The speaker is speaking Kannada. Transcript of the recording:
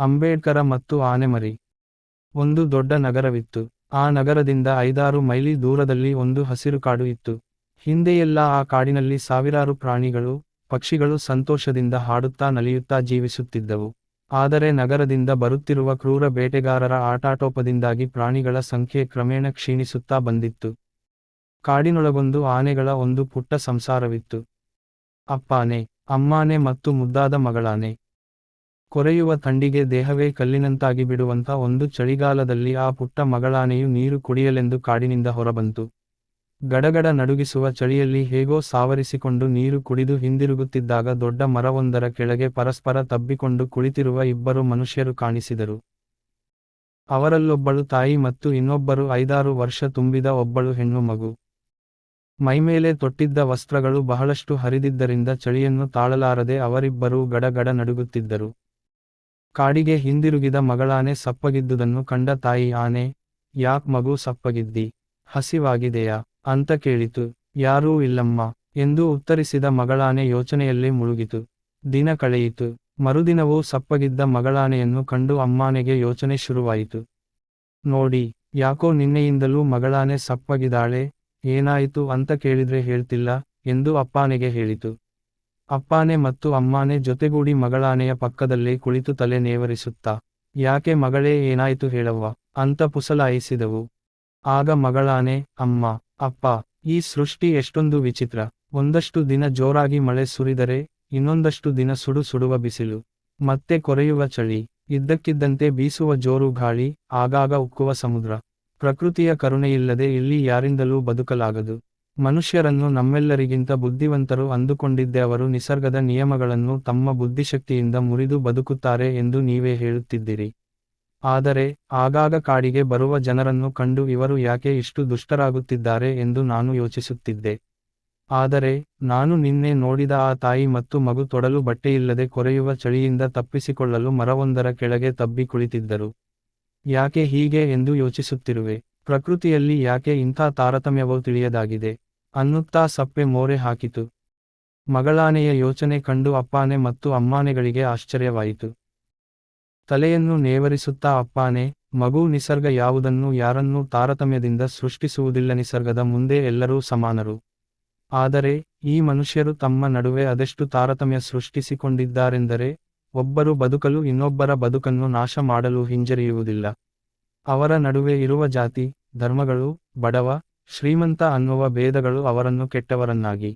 ಅಂಬೇಡ್ಕರ ಮತ್ತು ಆನೆಮರಿ. ಒಂದು ದೊಡ್ಡ ನಗರವಿತ್ತು. ಆ ನಗರದಿಂದ ಐದಾರು ಮೈಲಿ ದೂರದಲ್ಲಿ ಒಂದು ಹಸಿರು ಕಾಡು ಇತ್ತು. ಹಿಂದೆಯೆಲ್ಲ ಆ ಕಾಡಿನಲ್ಲಿ ಸಾವಿರಾರು ಪ್ರಾಣಿಗಳು, ಪಕ್ಷಿಗಳು ಸಂತೋಷದಿಂದ ಹಾಡುತ್ತಾ ನಲಿಯುತ್ತಾ ಜೀವಿಸುತ್ತಿದ್ದವು. ಆದರೆ ನಗರದಿಂದ ಬರುತ್ತಿರುವ ಕ್ರೂರ ಬೇಟೆಗಾರರ ಆಟಾಟೋಪದಿಂದಾಗಿ ಪ್ರಾಣಿಗಳ ಸಂಖ್ಯೆ ಕ್ರಮೇಣ ಕ್ಷೀಣಿಸುತ್ತಾ ಬಂದಿತ್ತು. ಕಾಡಿನೊಳಗೊಂದು ಆನೆಗಳ ಒಂದು ಪುಟ್ಟ ಸಂಸಾರವಿತ್ತು. ಅಪ್ಪಾನೆ, ಅಮ್ಮಾನೆ ಮತ್ತು ಮುದ್ದಾದ ಮಗಳಾನೆ. ಕೊರೆಯುವ ಥಂಡಿಗೆ ದೇಹವೇ ಕಲ್ಲಿನಂತಾಗಿ ಬಿಡುವಂತ ಒಂದು ಚಳಿಗಾಲದಲ್ಲಿ ಆ ಪುಟ್ಟ ಮಗಳಾನೆಯು ನೀರು ಕುಡಿಯಲೆಂದು ಕಾಡಿನಿಂದ ಹೊರಬಂತು. ಗಡಗಡ ನಡುಗಿಸುವ ಚಳಿಯಲ್ಲಿ ಹೇಗೋ ಸಾವರಿಸಿಕೊಂಡು ನೀರು ಕುಡಿದು ಹಿಂದಿರುಗುತ್ತಿದ್ದಾಗ ದೊಡ್ಡ ಮರವೊಂದರ ಕೆಳಗೆ ಪರಸ್ಪರ ತಬ್ಬಿಕೊಂಡು ಕುಳಿತಿರುವ ಇಬ್ಬರು ಮನುಷ್ಯರು ಕಾಣಿಸಿದರು. ಅವರಲ್ಲೊಬ್ಬಳು ತಾಯಿ ಮತ್ತು ಇನ್ನೊಬ್ಬರು ಐದಾರು ವರ್ಷ ತುಂಬಿದ ಒಬ್ಬಳು ಹೆಣ್ಣು ಮಗು. ಮೈಮೇಲೆ ತೊಟ್ಟಿದ್ದ ವಸ್ತ್ರಗಳು ಬಹಳಷ್ಟು ಹರಿದಿದ್ದರಿಂದ ಚಳಿಯನ್ನು ತಾಳಲಾರದೆ ಅವರಿಬ್ಬರೂ ಗಡಗಡ ನಡುಗುತ್ತಿದ್ದರು. ಕಾಡಿಗೆ ಹಿಂದಿರುಗಿದ ಮಗಳಾನೆ ಸಪ್ಪಗಿದ್ದುದನ್ನು ಕಂಡ ತಾಯಿ ಆನೆ, ಯಾಕ್ ಮಗು ಸಪ್ಪಗಿದ್ದಿ? ಹಸಿವಾಗಿದೆಯಾ? ಅಂತ ಕೇಳಿತು. ಯಾರೂ ಇಲ್ಲಮ್ಮ, ಎಂದು ಉತ್ತರಿಸಿದ ಮಗಳಾನೆ ಯೋಚನೆಯಲ್ಲೇ ಮುಳುಗಿತು. ದಿನ ಕಳೆಯಿತು. ಮರುದಿನವೂ ಸಪ್ಪಗಿದ್ದ ಮಗಳಾನೆಯನ್ನು ಕಂಡು ಅಮ್ಮಾನೆಗೆ ಯೋಚನೆ ಶುರುವಾಯಿತು. ನೋಡಿ, ಯಾಕೋ ನಿನ್ನೆಯಿಂದಲೂ ಮಗಳಾನೆ ಸಪ್ಪಗಿದಾಳೆ, ಏನಾಯಿತು ಅಂತ ಕೇಳಿದ್ರೆ ಹೇಳ್ತಿಲ್ಲ, ಎಂದು ಅಪ್ಪಾನೆಗೆ ಹೇಳಿತು. ಅಪ್ಪಾನೆ ಮತ್ತು ಅಮ್ಮಾನೆ ಜೊತೆಗೂಡಿ ಮಗಳಾನೆಯ ಪಕ್ಕದಲ್ಲೇ ಕುಳಿತು ತಲೆ ನೇವರಿಸುತ್ತಾ, ಯಾಕೆ ಮಗಳೇ, ಏನಾಯ್ತು ಹೇಳವ್ವ? ಅಂತ ಪುಸಲಾಯಿಸಿದವು. ಆಗ ಮಗಳಾನೆ, ಅಮ್ಮ, ಅಪ್ಪ, ಈ ಸೃಷ್ಟಿ ಎಷ್ಟೊಂದು ವಿಚಿತ್ರ. ಒಂದಷ್ಟು ದಿನ ಜೋರಾಗಿ ಮಳೆ ಸುರಿದರೆ, ಇನ್ನೊಂದಷ್ಟು ದಿನ ಸುಡು ಸುಡುವ ಬಿಸಿಲು. ಮತ್ತೆ ಕೊರೆಯುವ ಚಳಿ. ಇದ್ದಕ್ಕಿದ್ದಂತೆ ಬೀಸುವ ಜೋರು ಗಾಳಿ, ಆಗಾಗ ಉಕ್ಕುವ ಸಮುದ್ರ. ಪ್ರಕೃತಿಯ ಕರುಣೆಯಿಲ್ಲದೆ ಇಲ್ಲಿ ಯಾರಿಂದಲೂ ಬದುಕಲಾಗದು. ಮನುಷ್ಯರನ್ನು ನಮ್ಮೆಲ್ಲರಿಗಿಂತ ಬುದ್ಧಿವಂತರು ಅಂದುಕೊಂಡಿದ್ದೆ ಅವರು ನಿಸರ್ಗದ ನಿಯಮಗಳನ್ನು ತಮ್ಮ ಬುದ್ಧಿಶಕ್ತಿಯಿಂದ ಮುರಿದು ಬದುಕುತ್ತಾರೆ ಎಂದು ನೀವೇ ಹೇಳುತ್ತಿದ್ದೀರಿ. ಆದರೆ, ಆಗಾಗ ಕಾಡಿಗೆ ಬರುವ ಜನರನ್ನು ಕಂಡು ಇವರು ಯಾಕೆ ಇಷ್ಟು ದುಷ್ಟರಾಗುತ್ತಿದ್ದಾರೆ ಎಂದು ನಾನು ಯೋಚಿಸುತ್ತಿದ್ದೆ. ಆದರೆ, ನಾನು ನಿನ್ನೆ ನೋಡಿದ ಆ ತಾಯಿ ಮತ್ತು ಮಗು ತೊಡಲು ಬಟ್ಟೆಯಿಲ್ಲದೆ ಕೊರೆಯುವ ಚಳಿಯಿಂದ ತಪ್ಪಿಸಿಕೊಳ್ಳಲು ಮರವೊಂದರ ಕೆಳಗೆ ತಬ್ಬಿ ಕುಳಿತಿದ್ದರು. ಯಾಕೆ ಹೀಗೆ ಎಂದು ಯೋಚಿಸುತ್ತಿರುವೆ. ಪ್ರಕೃತಿಯಲ್ಲಿ ಯಾಕೆ ಇಂಥ ತಾರತಮ್ಯವೋ ತಿಳಿಯದಾಗಿದೆ. ಅನ್ನುತ್ತಾ ಸಪ್ಪೆ ಮೋರೆ ಹಾಕಿತು. ಮಗಳಾನೆಯ ಯೋಚನೆ ಕಂಡು ಅಪ್ಪಾನೆ ಮತ್ತು ಅಮ್ಮಾನೆಗಳಿಗೆ ಆಶ್ಚರ್ಯವಾಯಿತು. ತಲೆಯನ್ನು ನೇವರಿಸುತ್ತಾ ಅಪ್ಪಾನೆ, ಮಗು ನಿಸರ್ಗ ಯಾವುದನ್ನು ಯಾರನ್ನೂ ತಾರತಮ್ಯದಿಂದ ಸೃಷ್ಟಿಸುವುದಿಲ್ಲ ನಿಸರ್ಗದ ಮುಂದೆ ಎಲ್ಲರೂ ಸಮಾನರು. ಆದರೆ, ಈ ಮನುಷ್ಯರು ತಮ್ಮ ನಡುವೆ ಅದೆಷ್ಟು ತಾರತಮ್ಯ ಸೃಷ್ಟಿಸಿಕೊಂಡಿದ್ದಾರೆಂದರೆ, ಒಬ್ಬರು ಬದುಕಲು ಇನ್ನೊಬ್ಬರ ಬದುಕನ್ನು ನಾಶ ಮಾಡಲು ಹಿಂಜರಿಯುವುದಿಲ್ಲ. ಅವರ ನಡುವೆ ಇರುವ ಜಾತಿ, ಧರ್ಮಗಳು, ಬಡವ ಶ್ರೀಮಂತ ಅನ್ನುವ ಭೇದಗಳು ಅವರನ್ನು ಕೆಟ್ಟವರನ್ನಾಗಿ